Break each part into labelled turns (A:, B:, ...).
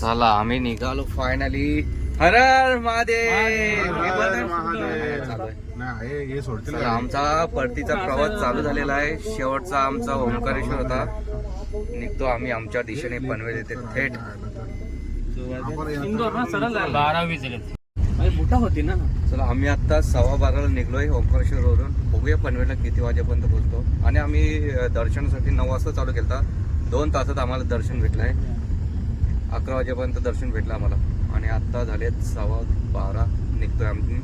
A: चला आम्ही निघालो फायनली हर हर महादेव
B: हे- हे
A: आमचा परतीचा प्रवास चालू झालेला आहे. शेवटचा आमचा ओंकारेश्वर होता. निघतो आम्ही आमच्या दिशेने पनवेल येथे थेट.
C: बारावी झाले. मोठा होती ना.
A: चला आम्ही आता सव्वा बाराला निघलोय ओंकारेश्वर वरून बघूया पनवेलला किती वाजेपर्यंत पोहोचतो. आणि आम्ही दर्शनासाठी नऊ वाजता चालू केलता. दोन तासात आम्हाला दर्शन भेटलंय. अकरा वाजेपर्यंत दर्शन भेटलं आम्हाला आणि आत्ता झाले सव्वा बारा निघतोय आम्ही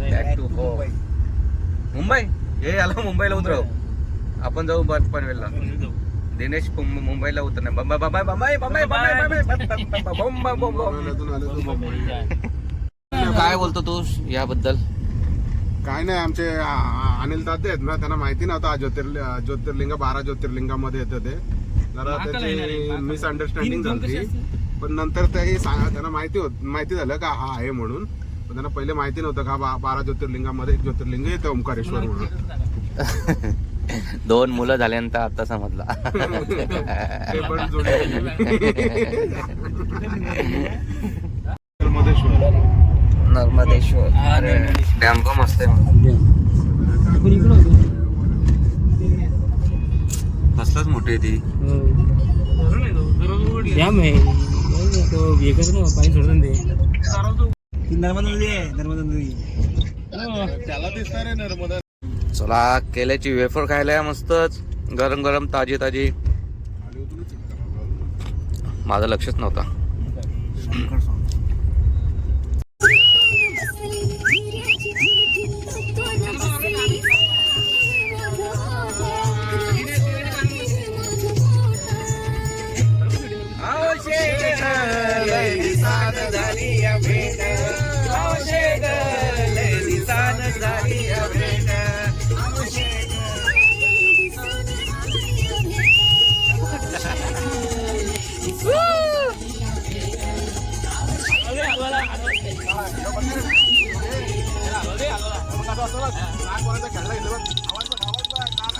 B: बॅक टू
A: हो मुंबई हे याला मुंबईला उतरव आपण जाऊ बस पण वेळेला दिनेश मुंबईला उतरणार काय बोलतो तू याबद्दल
B: काय नाही आमचे अनिल दादे आहेत ना त्यांना माहिती नव्हतं ज्योतिर्लिंग ज्योतिर्लिंग बारा ज्योतिर्लिंगामध्ये येतं ते जरा त्याची मिसअंडरस्टँडिंग झाली पण नंतर सांगा त्यांना माहिती होत माहिती झालं का हा आहे म्हणून. पण त्यांना पहिले माहिती नव्हतं का बा- बारा ज्योतिर्लिंगामध्ये एक ज्योतिर्लिंग येतं ओंकारेश्वर म्हणून.
A: दोन मुलं झाल्यानंतर आता समजला.
B: ते पण जोडले मधेश्वर
A: नर्मदेश्वर. डॅम पण मस्त आहे. कसलंच मोठी ती
C: डॅम आहे तो. एकच ना पाणी सोडून दे नर्मदा नदी आहे नर्मदा नदी
B: त्याला दिसणार आहे नर्मदा
A: चला केल्याची वेफर खायला मस्तच. गरम गरम ताजी ताजी माझं लक्षच नव्हता.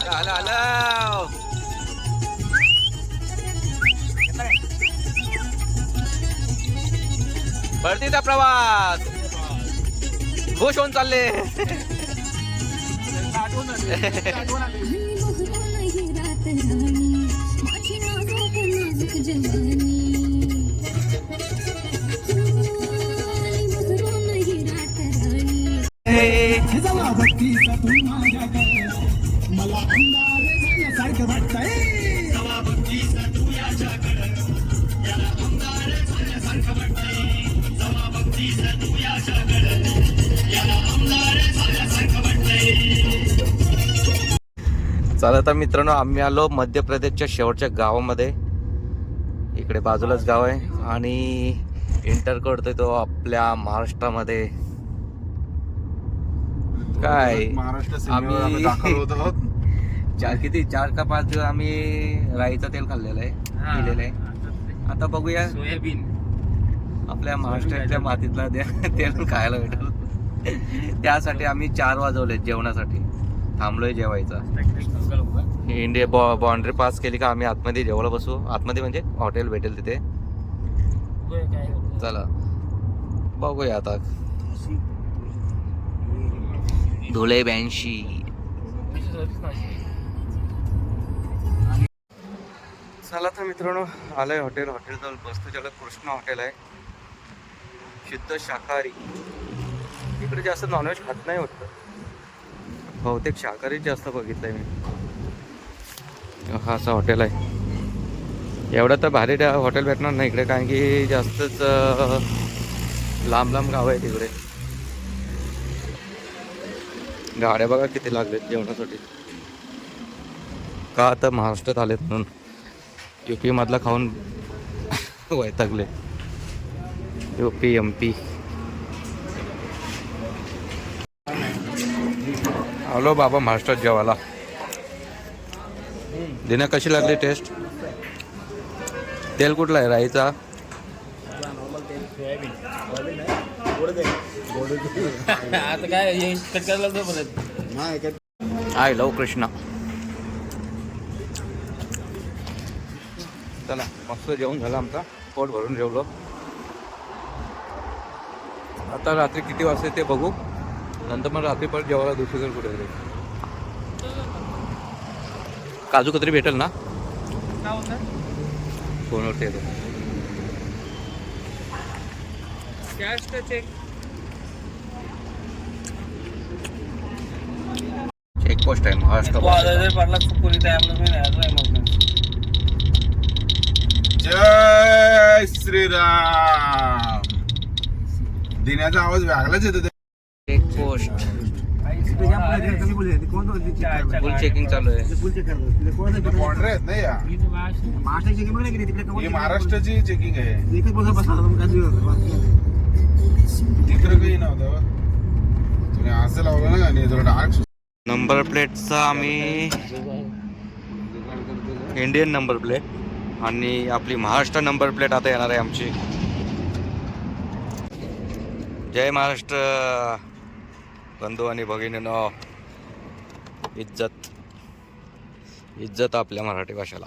A: आलं आलं परतीचा प्रवास. खुश होऊन चालले. चला तर मित्रांनो आम्ही आलो मध्य प्रदेशच्या शेवटच्या गावामध्ये. इकडे बाजूलाच गाव आहे. आणि इंटर करतोय तो आपल्या महाराष्ट्रामध्ये. काय?
B: महाराष्ट्र
A: आम्ही- चार किती? चार का पाच दिवस आम्ही राईचं तेल खाल्लेलं आहे. पिलेलं आहे. आता बघूया.
C: सोयाबीन.
A: आपल्या महाराष्ट्रातल्या मातीतला ते- तेल खायला भेटेल. त्यासाठी आम्ही चार वाजवले जेवणासाठी. थांबलोय जेवायचा. इंडिया बाउंड्री पास केली का आम्ही आतमध्ये जेवायला बसू? आतमध्ये म्हणजे हॉटेल भेटेल तिथे. चला. बघूया आता. धुळे ब्याऐंशी. चला तर मित्रांनो आलंय हॉटेल. हॉटेल जवळ बसतो. ज्याला कृष्णा हॉटेल आहे. शुद्ध शाकाहारी. इकडे जास्त नॉनव्हेज खात नाही वाटतं. बहुतेक शाकाहारी जास्त बघितलंय मी. हा असं हॉटेल आहे. एवढं तर भारी हॉटेल भेटणार नाही इकडे कारण की जास्तच लांब लांब गाव आहे तिकडे गाड्या बघा किती लागलेत जेवणासाठी. का आता महाराष्ट्रात आलेत म्हणून. यू खाऊन वैतागले. यू पी एम पी आलो बाबा महाराष्ट्रात जेवायला. दिना कशी लागली टेस्ट तेल कुठलं आहे? राईचा?
C: आता काय
A: आय लव कृष्णा चला मस्त जेवण झालं आमचा. पोट भरून जेवलो. आता रात्री किती वाजता ते बघू. नंतर मग रात्री परत जेवायला दुसरीकडे कुठे तरी काजू कतरी भेटेल ना? फोनवरती येतो. चेक पोस्ट आहे महाराष्ट्र
B: जय श्रीराम. दिण्याचा आवाज वेगळाच येतो.
A: पोस्ट फुल चेकिंग चालू आहे.
B: बॉर्डर आहेत ना या ही महाराष्ट्राची चेकिंग आहे. तिकडे काही नव्हतं. तुम्ही असं लावलं ना थोडं डार्क
A: नंबर प्लेटचा आम्ही इंडियन नंबर प्लेट आणि आपली महाराष्ट्र नंबर प्लेट आता येणार आहे आमची. जय महाराष्ट्र. बंधू आणि भगिनीनो इज्जत. इज्जत आपल्या मराठी भाषेला.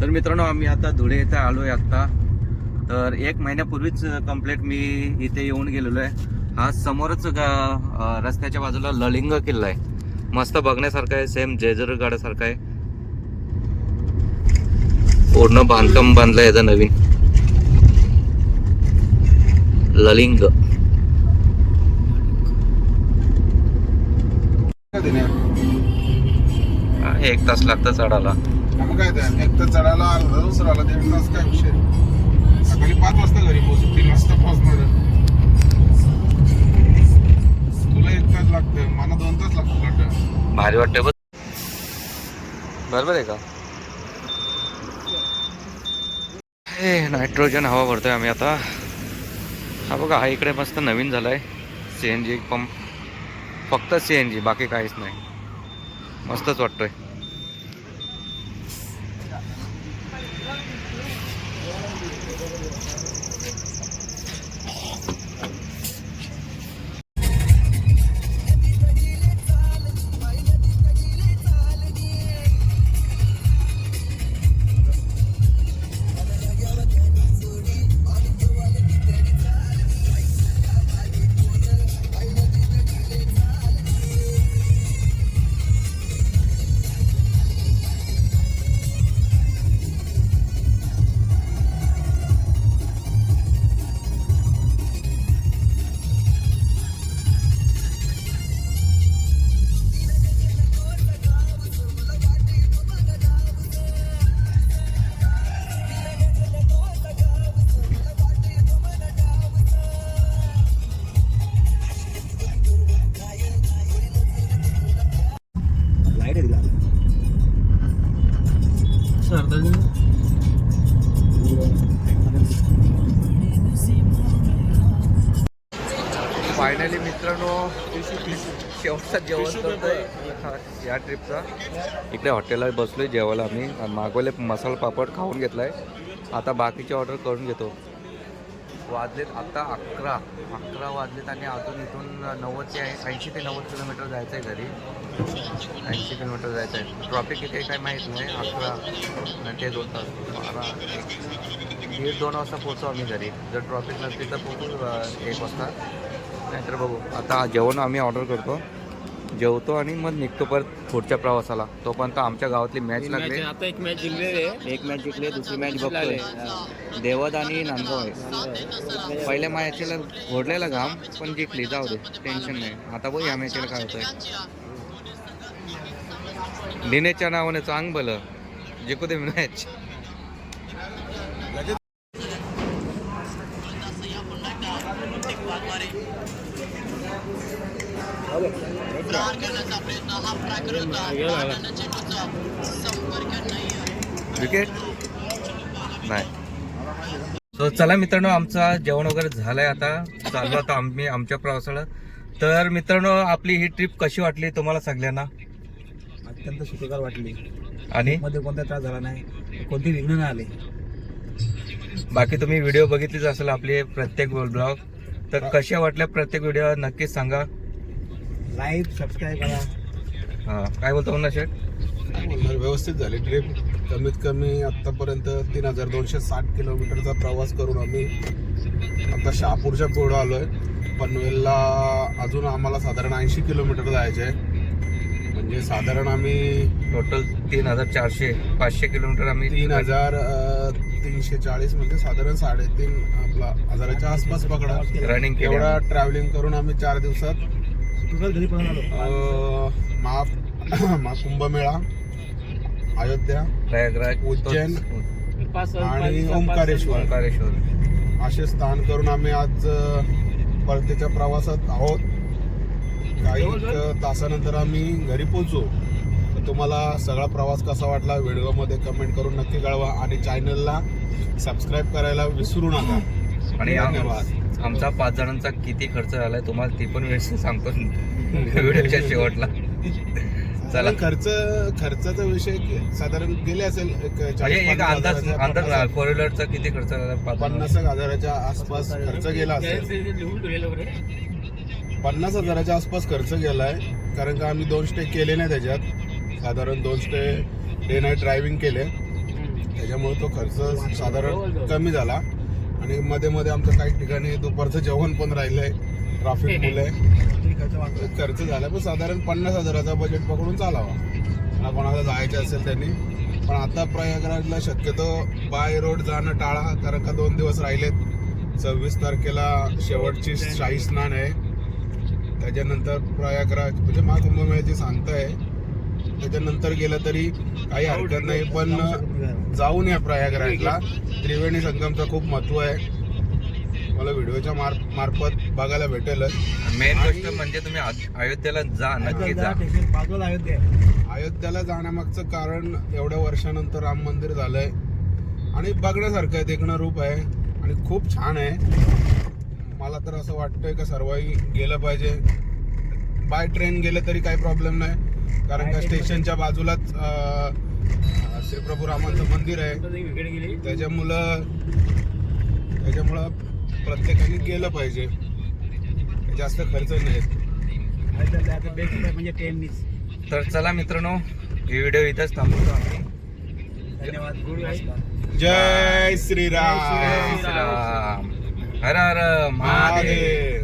A: तर मित्रांनो आम्ही आता धुळे इथे आलो आहे आत्ता. तर एक महिन्यापूर्वीच कंप्लेंट मी इथे येऊन गेलेलो आहे हा समोरच गा- रस्त्याच्या बाजूला ललिंग किल्ला आहे मस्त बघण्यासारखं आहे सेम जेजूर गडासारखं आहे. पूर्ण बांधकाम बांधलं याचं नवीन. ललिंग हा, एक तास लागतं चढायला.
B: मग काय एक तर चढायला अर्धा तास राहिला दीड तास काय विषय? सकाळी पाच वाजता घरी पोहोचू तीन वाजता पोहोचणार. तुला एक तास लागतंय मला दोन तास लागतो वाटतं.
A: भारी वाटते बघ. बरोबर आहे का? हे नायट्रोजन हवा भरतोय आम्ही आता. हा बघा हा इकडे मस्त नवीन झालाय. सी एन जी पंप फक्त सी एन जी बाकी काहीच नाही. मस्तच वाटतोय. शेवटचा जेवण या ट्रिपचा इकडे हॉटेलला बसलोय जेवायला आम्ही. मागवले मसाला पापड खाऊन घेतलाय. आता बाकीचे ऑर्डर करून घेतो. वाजलेत आता अकरा. अकरा वाजलेत आणि अजून इथून नव्वद ते ऐंशी ते नव्वद किलोमीटर जायचं आहे घरी. ऐंशी किलोमीटर जायचं आहे ट्रॉफिक आहे काय माहीत नाही. अकरा ते दोन तास. बारा. दीड दोन वाजता पोहोचू आम्ही घरी. जर ट्रॉफिक नसली तर पोहोचू अं, एक वाजता. नाहीतर बघू. आता जेवण आम्ही ऑर्डर करतो. जेवतो आणि मग निघतो परत पुढच्या प्रवासाला. तोपर्यंत आमच्या गावातली मॅच लागली.
C: आता एक मॅच जिंकले रे
A: एक मॅच जिंकली दुसरी मॅच बघतोय. देवद आणि नांदगाव आहे. पहिल्या मॅचला घोडलेला घाम पण जिंकली. जाऊ दे टेन्शन नाही. आता बघ या मॅचला काय होतंय. दिनेशच्या नावाने चांग भलं जिंकू दे मॅच विकेट नाही सो चला मित्रांनो आमचा जेवण वगैरे झालंय आता. चाललो आता आम्ही आमच्या प्रवासाला. तर मित्रांनो आपली ही ट्रिप कशी वाटली तुम्हाला सगळ्यांना?
C: अत्यंत सुखकर वाटली.
A: आणि?
C: मध्ये कोणता त्रास झाला नाही. कोणती विघ्न नाही आले.
A: बाकी तुम्ही व्हिडिओ बघितलीच असेल आपले प्रत्येक ब्लॉग तर कशा वाटल्या प्रत्येक व्हिडिओ नक्कीच सांगा.
C: लाईक सबस्क्राईब करा.
A: हा काय बोलतो म्हणा शेठ?
B: व्यवस्थित झाली. ट्रिप कमीत कमी आतापर्यंत तीन हजार दोनशे साठ किलोमीटरचा प्रवास करून आम्ही आता शहापूरच्या पुढं आलोय. पनवेलला अजून आम्हाला साधारण ऐंशी किलोमीटर जायचे आहे. म्हणजे साधारण आम्ही
A: टोटल तीन हजार चारशे पाचशे किलोमीटर आम्ही
B: तीन हजार तीनशे चाळीस म्हणजे साधारण साडेतीन आपला हजाराच्या आसपास पकडा.
A: रनिंग
B: एवढा ट्रॅव्हलिंग करून आम्ही चार दिवसात
C: शुक्रवार
B: कुंभमेळा अयोध्या
A: प्रयागराज
B: उज्जैन आणि ओंकारेश्वर.
A: ओंकारेश्वर.
B: असे स्थान करून आम्ही आज परतीच्या प्रवासात आहोत. काही तासानंतर आम्ही घरी पोहोचू. तर तुम्हाला सगळा प्रवास कसा वाटला व्हिडिओमध्ये कमेंट करून नक्की कळवा आणि चॅनलला सबस्क्राईब करायला विसरू नका.
A: आणि
B: धन्यवाद.
A: आमचा पाच जणांचा किती खर्च झालाय तुम्हाला ती पण वेळ सांगतो. व्हिडिओच्या शेवटला. चला.
B: खर्च खर्चाचा विषय साधारण गेले असेल एक चाळीस-
A: म्हणजे अंदाज अंदाज फोर व्हीलरचा किती खर्च
B: पन्नास एक हजाराच्या आसपास खर्च गेला असेल. पन्नास हजाराच्या आसपास खर्च गेलाय कारण का आम्ही दोन स्टे केले नाही त्याच्यात. साधारण दोन स्टे डे नाईट ड्रायव्हिंग केले. त्याच्यामुळे तो खर्च साधारण कमी झाला. आणि मध्ये मध्ये आमच्या काही ठिकाणी दुपारचं जेवण पण राहिलंय ट्राफिक मुले खर्च झाला. पण साधारण पन्नास हजाराचा बजेट पकडून चालावा. मला कोणाला जायचं असेल त्यांनी. पण आता प्रयागराजला शक्यतो बाय रोड जाणं टाळा कारण का दोन दिवस राहिलेत. सव्वीस तारखेला शेवटची शाही स्नान आहे. त्याच्यानंतर प्रयागराज म्हणजे महाकुंभमेळ्याची सांगता आहे त्याच्यानंतर गेलं तरी काही हरकत नाही. पण जाऊन या प्रयागराजला. त्रिवेणी संगमचं खूप महत्त्व आहे. मला व्हिडिओच्या मार मार्फत बघायला भेटेलच.
A: मेन गोष्ट म्हणजे तुम्ही अ- अयोध्येला जा नक्की जा
C: अयोध्या.
B: अयोध्येला जाण्यामागचं कारण एवढ्या वर्षानंतर राम मंदिर झालंय. आणि बघण्यासारखं आहे देखणं रूप आहे. आणि खूप छान आहे. मला तर असं वाटतंय का सर्वही गेलं पाहिजे. बाय ट्रेन गेलं तरी काही प्रॉब्लेम नाही. कारण का स्टेशनच्या बाजूलाच अं, अं, श्री प्रभू रामांचं मंदिर आहे.
C: गेली.
B: त्याच्यामुळं त्याच्यामुळं प्रत्येकाने गेलं पाहिजे. जास्त खर्च नाही
C: म्हणजे ट्रेननीच
A: तर चला मित्रांनो ही व्हिडिओ इथंच थांबवतो आम्ही.
C: धन्यवाद
B: जय श्रीराम.
A: श्रीराम. हर हर
B: महादेव.